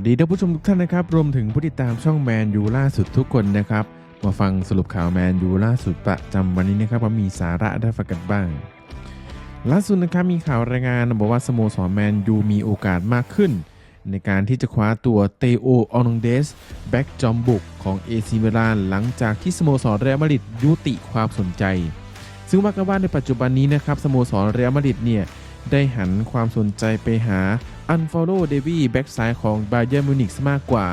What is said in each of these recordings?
วัสดีท่านผู้ชมทุกท่านนะครับ รวมถึงผู้ติดตามช่องแมนยูล่าสุดทุกคนนะครับ มาฟังสรุปข่าวแมนยูล่าสุดประจำวันนี้นะครับว่ามีสาระได้ฟังกันบ้าง ล่าสุดนะครับมีข่าวรายงานบอกว่าสโมสรแมนยูมีโอกาสมากขึ้น ในการที่จะคว้าตัวเตโอออนงเดสแบ็กจอมบุกของเอซิเมิลานหลังจากที่สโมสรเรอัลมาดริดยุติความสนใจ ซึ่งว่ากันว่าในปัจจุบันนี้นะครับสโมสรเรอัลมาดริดเนี่ย ได้หันความสนใจไปหาอันฟอลโล่เดวี่แบ็กซ้ายของบาเยอร์มิวนิกมากกว่า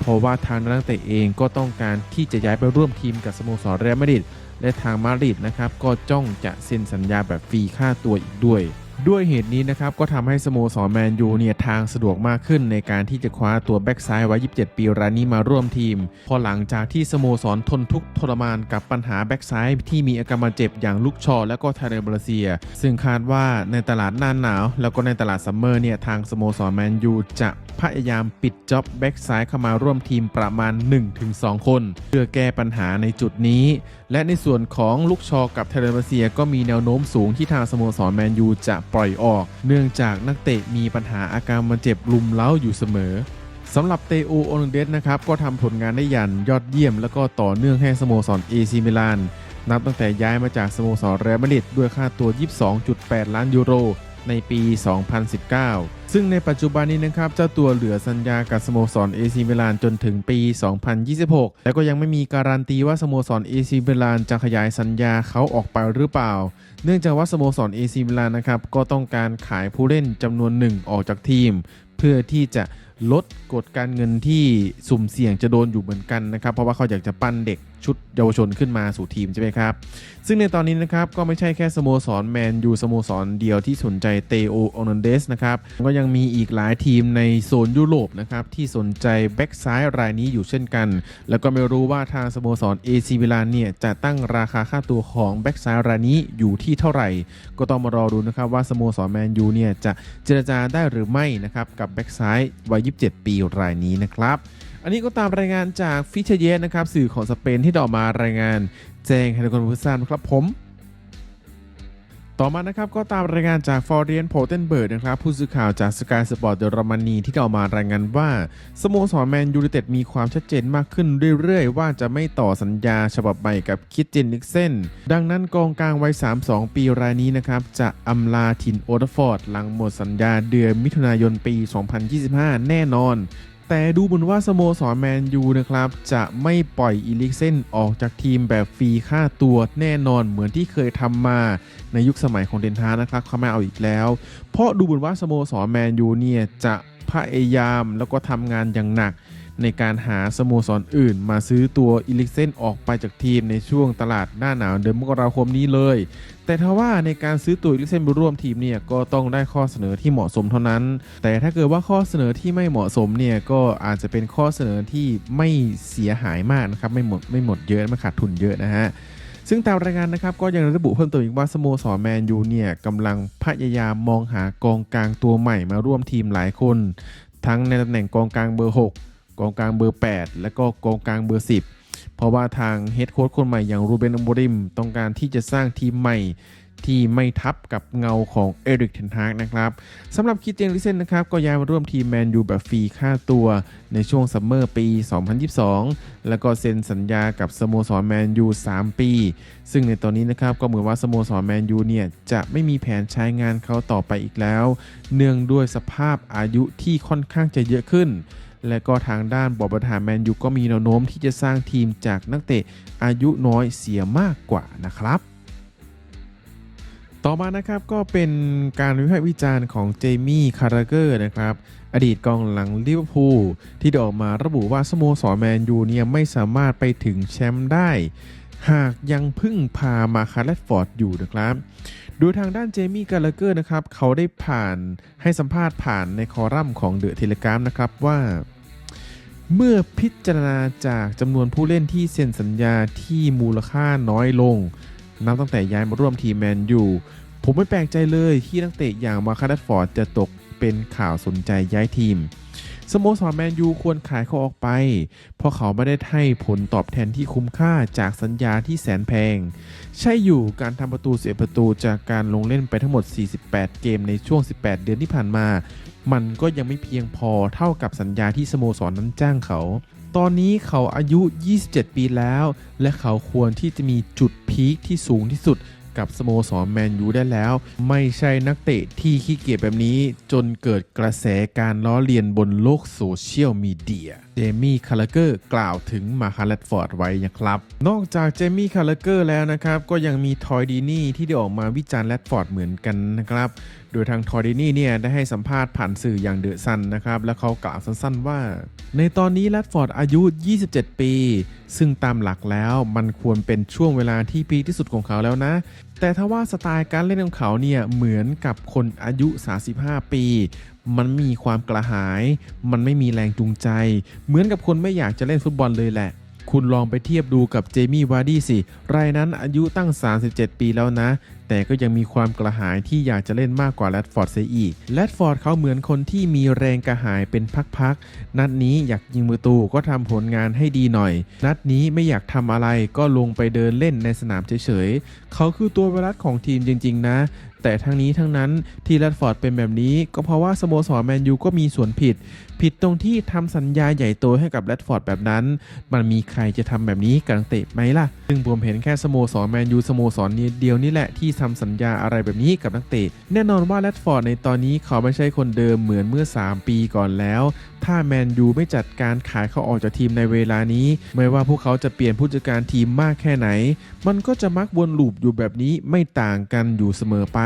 เพราะว่าทางนักเตะเองก็ต้องการที่จะย้ายไปร่วมทีมกับสโมสรเรอัลมาดริดและทางมาดริดนะครับก็จ้องจะเซ็นสัญญาแบบฟรีค่าตัวอีกด้วย ด้วยเหตุนี้นะครับ ก็ทำให้สโมสรแมนยูเนี่ยทางสะดวกมากขึ้นในการที่จะคว้าตัวแบ็กซ้ายวัย 27 ปีรายนี้มาร่วมทีม พอหลังจากที่สโมสรทนทุกข์ทรมานกับปัญหาแบ็กซ้ายที่มีอาการบาดเจ็บอย่างลุกชอและก็ไทเรบราเซีย ซึ่งคาดว่าในตลาดหน้าหนาว แล้วก็ในตลาดซัมเมอร์เนี่ยทางสโมสรแมนยูจะพยายามปิดจ็อบแบ็กซ้ายเข้ามาร่วมทีมประมาณ 1-2 คน เพื่อแก้ปัญหาในจุดนี้ และในส่วนของลุกชอกับไทเรบราเซีย ก็มีแนวโน้มสูงที่ทางสโมสรแมนยูจะปล่อยออก เนื่องจากนักเตะมีปัญหาอาการบาดเจ็บลุมเล้าอยู่เสมอสำหรับเตโอโอลเดสนะครับก็ทำผลงานได้อย่างยอดเยี่ยม แล้วก็ต่อเนื่องให้สโมสรเอซิมิลาน นับตั้งแต่ย้ายมาจากสโมสรเรอัลมาดริดด้วยค่าตัว 22.8 ล้านยูโร ในปี 2019 ซึ่งในปัจจุบันนี้นะครับเจ้าตัวเหลือสัญญากับสโมสรเอซิมิลานจนถึงปี 2026 และก็ยังไม่มีการันตีว่าสโมสรเอซิมิลานจะขยายสัญญาเขาออกไปหรือเปล่า เนื่องจากว่าสโมสรเอซิมิลานนะครับก็ต้องการขายผู้เล่นจำนวนหนึ่งออกจากทีม เพื่อที่จะ ลดกฎการเงินที่สุ่มเสี่ยงจะโดนอยู่เหมือนกันนะครับ เพราะว่าเขาอยากจะปั้นเด็กชุดเยาวชนขึ้นมาสู่ทีมใช่ไหมครับ ซึ่งในตอนนี้นะครับก็ไม่ใช่แค่สโมสรแมนยูสโมสรเดียวที่สนใจเตโอโอนันเดสนะครับ ก็ยังมีอีกหลายทีมในโซนยุโรปนะครับที่สนใจแบ็กซ้ายรายนี้อยู่เช่นกัน แล้วก็ไม่รู้ว่าทางสโมสรเอซิมิลานเนี่ยจะตั้งราคาค่าตัวของแบ็กซ้ายรายนี้อยู่ที่เท่าไหร่ ก็ต้องมารอดูนะครับว่าสโมสรแมนยูเนี่ยจะเจรจาได้หรือไม่นะครับกับแบ็กซ้ายวัย27 ปีรายนี้นะครับ อันนี้ก็ตามรายงานจากฟิชเยสนะครับสื่อของสเปนที่ดออกมารายงานแจ้งให้ทุกคนผู้ทราบนะครับผม ต่อมานะครับก็ตามรายงานจากฟอร์เรียนโพเทนเบิร์ดนะครับผู้สื่อข่าวจากสกายสปอร์ตเยอรมนีที่ได้ออกมารายงานว่าสโมสรแมนยูไนเต็ดมีความชัดเจนมากขึ้นเรื่อยๆ ว่าจะไม่ต่อสัญญาฉบับใหม่กับคิดเจนนิกเซนดังนั้นกองกลางวัย 32 ปีรายนี้นะครับจะอำลาถิ่นโอเดฟอร์ดหลังหมดสัญญาเดือนมิถุนายนปี 2025 แน่นอน แต่ดูเหมือนว่าสโมสรแมนยูนะครับ จะไม่ปล่อยอีลิกเซนออกจากทีมแบบฟรีค่าตัวแน่นอนเหมือนที่เคยทำมาในยุคสมัยของเดนฮาร์นะครับเขาไม่เอาอีกแล้ว เพราะดูเหมือนว่าสโมสรแมนยูเนี่ยจะพยายามแล้วก็ทำงานอย่างหนัก ในการหาสโมสรอื่น มาซื้อตัวอีลิกเซนออกไปจากทีมในช่วงตลาดหน้าหนาวเดือนมกราคมนี้เลย แต่ถ้าว่าในการซื้อตัวอีลิกเซนไปร่วมทีมเนี่ยก็ต้องได้ข้อเสนอที่เหมาะสมเท่านั้น แต่ถ้าเกิดว่าข้อเสนอที่ไม่เหมาะสมเนี่ยก็อาจจะเป็นข้อเสนอที่ไม่เสียหายมากนะครับไม่หมดไม่หมดเยอะไม่ขาดทุนเยอะนะฮะซึ่งตามรายงานนะครับก็ยังระบุเพิ่มเติมอีกว่าสโมสรแมนยูเนี่ยกำลังพยายามมองหากองกลางตัวใหม่มาร่วมทีมหลายคน ทั้งในตำแหน่งกองกลางเบอร์ 6 กองกลางเบอร์ 8 และก็กองกลางเบอร์ 10 เพราะว่าทางเฮดโค้ชคนใหม่อย่างรูเบนอมโบริม ต้องการที่จะสร้างทีมใหม่ที่ไม่ทับกับเงาของเอริกเทนฮากนะครับสำหรับคิดเจนริเซนนะครับก็ย้ายมาร่วมทีมแมนยูแบบฟรีค่าตัวในช่วงซัมเมอร์ปี 2022 แล้วก็เซ็นสัญญากับสโมสรแมนยู 3 ปี ซึ่งในตอนนี้นะครับก็เหมือนว่าสโมสรแมนยูเนี่ยจะไม่มีแผนใช้งานเขาต่อไปอีกแล้ว เนื่องด้วยสภาพอายุที่ค่อนข้างจะเยอะขึ้น และก็ทางด้านบอร์ดบริหารแมนยูก็มีแนวโน้มที่จะสร้างทีมจากนักเตะอายุน้อยเสียมากกว่านะครับต่อมานะครับก็เป็นการวิพากษ์วิจารณ์ของเจมี่คาร์เกอร์นะครับอดีตกองหลังลิเวอร์พูลที่ได้ออกมาระบุว่าสโมสรแมนยูเนี่ยไม่สามารถไปถึงแชมป์ได้ หากยังพึ่งพามาคาร์เลฟอร์ดอยู่นะครับโดยทางด้านเจมี่กาลเกอร์นะครับ เขาได้ผ่านให้สัมภาษณ์ผ่านในคอรัมน์ของเดอะเทเลกราฟนะครับว่า เมื่อพิจารณาจากจำนวนผู้เล่นที่เซ็นสัญญาที่มูลค่าน้อยลง นับตั้งแต่ย้ายมาร่วมทีมแมนยูผมไม่แปลกใจเลยที่นักเตะอย่างมาคาร์ดฟอร์ดจะตกเป็นข่าวสนใจย้ายทีม สโมสรแมนยูควรขายเขาออกไป เพราะเขาไม่ได้ให้ผลตอบแทนที่คุ้มค่าจากสัญญาที่แสนแพง ใช่อยู่การทำประตูเสียประตูจากการลงเล่นไปทั้งหมด 48 เกมในช่วง 18 เดือนที่ผ่านมา มันก็ยังไม่เพียงพอเท่ากับสัญญาที่สโมสรนั้นจ้างเขา ตอนนี้เขาอายุ 27 ปีแล้ว และเขาควรที่จะมีจุดพีคที่สูงที่สุด กับสโมสรแมนยูได้แล้ว ไม่ใช่นักเตะที่ขี้เกียจแบบนี้จนเกิดกระแสการล้อเลียนบนโลกโซเชียลมีเดียเจมี่คาร์เกอร์กล่าวถึงมาคาร์ลฟอร์ดไว้นะครับ นอกจากเจมี่คาร์เกอร์แล้วนะครับ ก็ยังมีทอยดีนี่ที่ได้ออกมาวิจารณ์แรดฟอร์ดเหมือนกันนะครับ โดยทางทอร์ดินี่เนี่ยได้ให้สัมภาษณ์ผ่านสื่ออย่างเดอะซันนะครับ และเขากล่าวสั้นๆว่า ในตอนนี้แรดฟอร์ดอายุ 27 ปี ซึ่งตามหลักแล้วมันควรเป็นช่วงเวลาที่พีที่สุดของเขาแล้วนะ แต่ถ้าว่าสไตล์การเล่นของเขาเนี่ยเหมือนกับคนอายุ 35 ปี มันมีความกระหาย มันไม่มีแรงจูงใจ เหมือนกับคนไม่อยากจะเล่นฟุตบอลเลยแหละ คุณลองไปเทียบดูกับเจมี่วาร์ดี้สิ รายนั้นอายุตั้ง 37 ปีแล้วนะ แต่ก็ยังมีความกระหายที่อยากจะเล่นมากกว่าแรดฟอร์ดเสียอีก แรดฟอร์ดเขาเหมือนคนที่มีแรงกระหายเป็นพักๆ นัดนี้อยากยิงประตูก็ทำผลงานให้ดีหน่อย นัดนี้ไม่อยากทำอะไรก็ลงไปเดินเล่นในสนามเฉยๆ เขาคือตัวไวรัสของทีมจริงๆนะ แต่ทั้งนี้ทั้งนั้นที่แรดฟอร์ดเป็นแบบนี้ ก็เพราะว่าสโมสรแมนยูก็มีส่วนผิด ผิดตรงที่ทำสัญญาใหญ่โตให้กับแรดฟอร์ดแบบนั้น มันมีใครจะทำแบบนี้กับนักเตะไหมล่ะ ซึ่งผมเห็นแค่สโมสรแมนยูสโมสรนี้เดียวนี่แหละที่ทำสัญญาอะไรแบบนี้กับนักเตะ แน่นอนว่าแรดฟอร์ดในตอนนี้เขาไม่ใช่คนเดิมเหมือนเมื่อ 3 ปีก่อนแล้ว ถ้าแมนยูไม่จัดการขายเขาออกจากทีมในเวลานี้ ไม่ว่าพวกเขาจะเปลี่ยนผู้จัดการทีมมากแค่ไหน มันก็จะมักวนลูปอยู่แบบนี้ไม่ต่างกันอยู่เสมอไป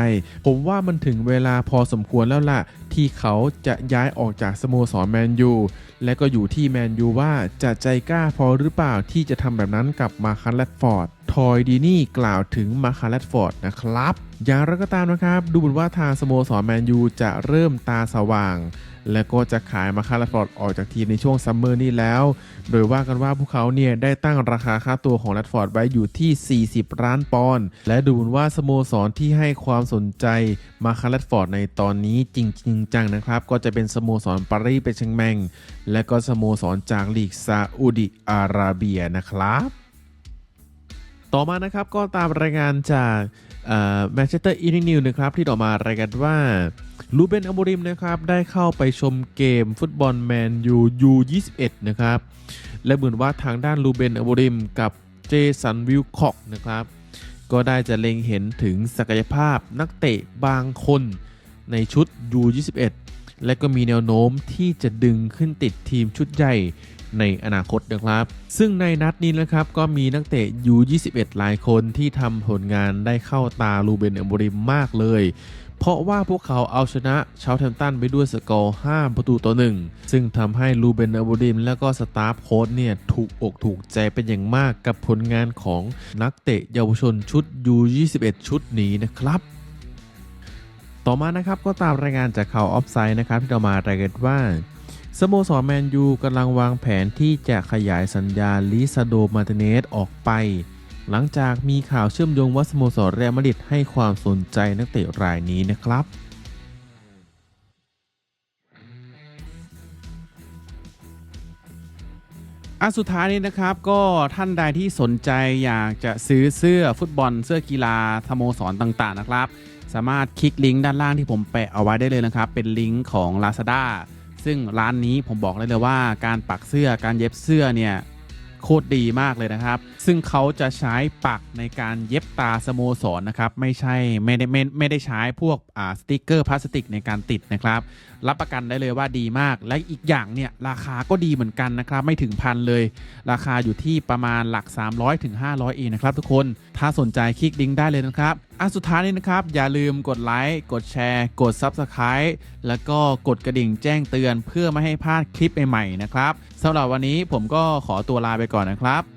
ผมว่ามันถึงเวลาพอสมควรแล้วล่ะ ที่เขาจะย้ายออกจากสโมสรแมนยูและก็อยู่ที่แมนยูว่าจะใจกล้าพอหรือเปล่าที่จะทำแบบนั้นกับมาคันแรดฟอร์ด ทอยดีนี่กล่าวถึงมาคันแรดฟอร์ดนะครับ อย่างไรก็ตามนะครับ ดูเหมือนว่าทางสโมสรแมนยูจะเริ่มตาสว่าง และก็จะขายมาคาร์ฟอร์ดออกจากทีมในช่วงซัมเมอร์นี้แล้ว โดยว่ากันว่าพวกเขาเนี่ยได้ตั้งราคาค่าตัวของแรดฟอร์ดไว้อยู่ที่ 40 ล้านปอนด์ และดูเหมือนว่าสโมสรที่ให้ความสนใจมาคาร์แรดฟอร์ดในตอนนี้จริงๆจังนะครับ ก็จะเป็นสโมสรปารีสเปเชงแมง และก็สโมสรจากลีกซาอุดิอาระเบียนะครับ ต่อมานะครับก็ตามรายงานจากแมนเชสเตอร์อีนิวนะครับที่ต่อมารายงานว่าลูเบนอโมริมนะครับได้เข้าไปชมเกมฟุตบอลแมนยูยู21นะครับและเหมือนว่าทางด้านลูเบนอโมริมกับเจสันวิลคอกนะครับก็ได้จะเล็งเห็นถึงศักยภาพนักเตะบางคนในชุด U21 และก็มีแนวโน้มที่จะดึงขึ้นติดทีมชุดใหญ่ ในอนาคตนะครับ ซึ่งในนัดนี้นะครับก็มีนักเตะ U21 หลายคนที่ทำผลงานได้เข้าตาลูเบนเอมบริมมากเลย เพราะว่าพวกเขาเอาชนะเชาแทมตันไปด้วยสกอร์ 5 ประตูต่อหนึ่งซึ่งทำให้ลูเบนเอมโบริมและก็สตาฟโค้ชเนี่ยถูกอกถูกใจเป็นอย่างมากกับผลงานของนักเตะเยาวชนชุด U21 ชุดนี้นะครับต่อมานะครับก็ตามรายงานจากข่าวออฟไซด์นะครับที่เรามารายงานว่า สโมสรแมนยูกำลังวางแผนที่จะขยายสัญญาลิซาโดมาร์ติเนสออกไป หลังจากมีข่าวเชื่อมโยงว่าสโมสรเรอัลมาดริดให้ความสนใจนักเตะรายนี้นะครับอันสุดท้ายนี้นะครับก็ท่านใดที่สนใจอยากจะซื้อเสื้อฟุตบอลเสื้อกีฬาสโมสรต่างๆนะครับ สามารถคลิกลิงก์ด้านล่างที่ผมแปะเอาไว้ได้เลยนะครับ เป็นลิงก์ของ Lazada ซึ่งร้านนี้ผมบอกเลยเลยว่าการปักเสื้อการเย็บเสื้อเนี่ยโคตรดีมากเลยนะครับ ซึ่งเขาจะใช้ปักในการเย็บตาสโมสรนะครับ ไม่ใช่ไม่ได้ไม่ไม่ได้ใช้พวกอ่าสติกเกอร์พลาสติกในการติดนะครับ รับประกันได้เลยว่าดีมาก และอีกอย่างเนี่ยราคาก็ดีเหมือนกันนะครับ ไม่ถึงพันเลย ราคาอยู่ที่ประมาณหลัก 300ถึง500เองนะครับทุกคนถ้าสนใจคลิกลิงก์ได้เลยนะครับอันสุดท้ายนี้นะครับ อย่าลืมกดไลค์กดแชร์ กด Subscribe แล้วก็กดกระดิ่งแจ้งเตือน เพื่อไม่ให้พลาดคลิปใหม่ๆนะครับสำหรับวันนี้ผมก็ขอตัวลาไปก่อนนะครับ